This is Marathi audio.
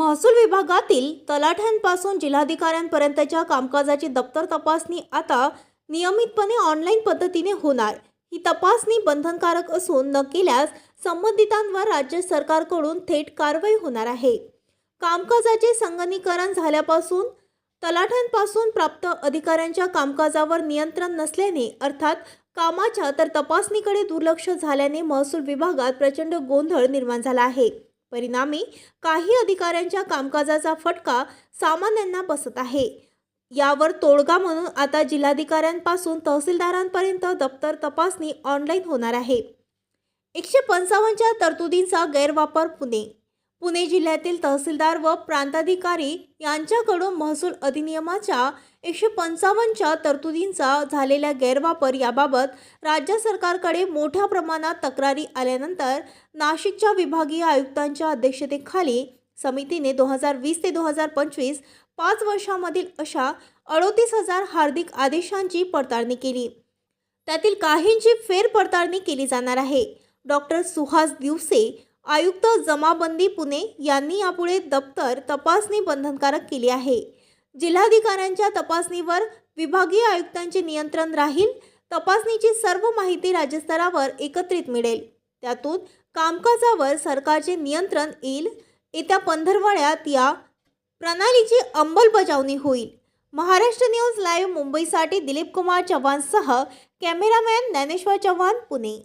महसूल विभागातील तलाठ्यांपासून जिल्हाधिकाऱ्यांपर्यंतच्या कामकाजाची दप्तर तपासणी आता नियमितपणे ऑनलाईन पद्धतीने होणार. ही तपासणी बंधनकारक असून न केल्यास संबंधितांवर राज्य सरकारकडून थेट कारवाई होणार आहे. कामकाजाचे संगणीकरण झाल्यापासून तलाठ्यांपासून प्राप्त अधिकाऱ्यांच्या कामकाजावर नियंत्रण नसल्याने अर्थात कामाच्या तर तपासणीकडे दुर्लक्ष झाल्याने महसूल विभागात प्रचंड गोंधळ निर्माण झाला आहे. परिणामी काही अधिकाऱ्यांच्या कामकाजाचा फटका सामान्यांना बसत आहे. यावर तोडगा म्हणून आता जिल्हाधिकाऱ्यांपासून तहसीलदारांपर्यंत दप्तर तपासणी ऑनलाईन होणार आहे. एकशे पंचावन्नच्या तरतुदींचा गैरवापर पुणे पुणे जिल्ह्यातील तहसीलदार व प्रांताधिकारी यांच्याकडून महसूल अधिनियमाच्या एकशे पंचावन्नच्या तरतुदींचा झालेला गैरवापर याबाबत राज्य सरकारकडे मोठ्या प्रमाणात तक्रारी आल्यानंतर नाशिकच्या विभागीय आयुक्तांच्या अध्यक्षतेखाली समितीने दोन हजार वीस ते दोन हजार पंचवीस पाच वर्षामधील अशा अडोतीस हजार हार्दिक आदेशांची पडताळणी केली. त्यातील काहींची फेरपडताळणी केली जाणार आहे. डॉक्टर सुहास दिवसे आयुक्त जमाबंदी पुणे यांनी यापुढे दप्तर तपासणी बंधनकारक केली आहे. जिल्हाधिकाऱ्यांच्या तपासणीवर विभागीय आयुक्तांचे नियंत्रण राहील तपासणीची सर्व माहिती राज्यस्तरावर एकत्रित मिळेल. त्यातून कामकाजावर सरकारचे नियंत्रण येईल. येत्या पंधरवड्यात या प्रणालीची अंमलबजावणी होईल. महाराष्ट्र न्यूज लाईव्ह मुंबईसाठी दिलीप कुमार चव्हाणसह कॅमेरामॅन ज्ञानेश्वर चव्हाण पुणे.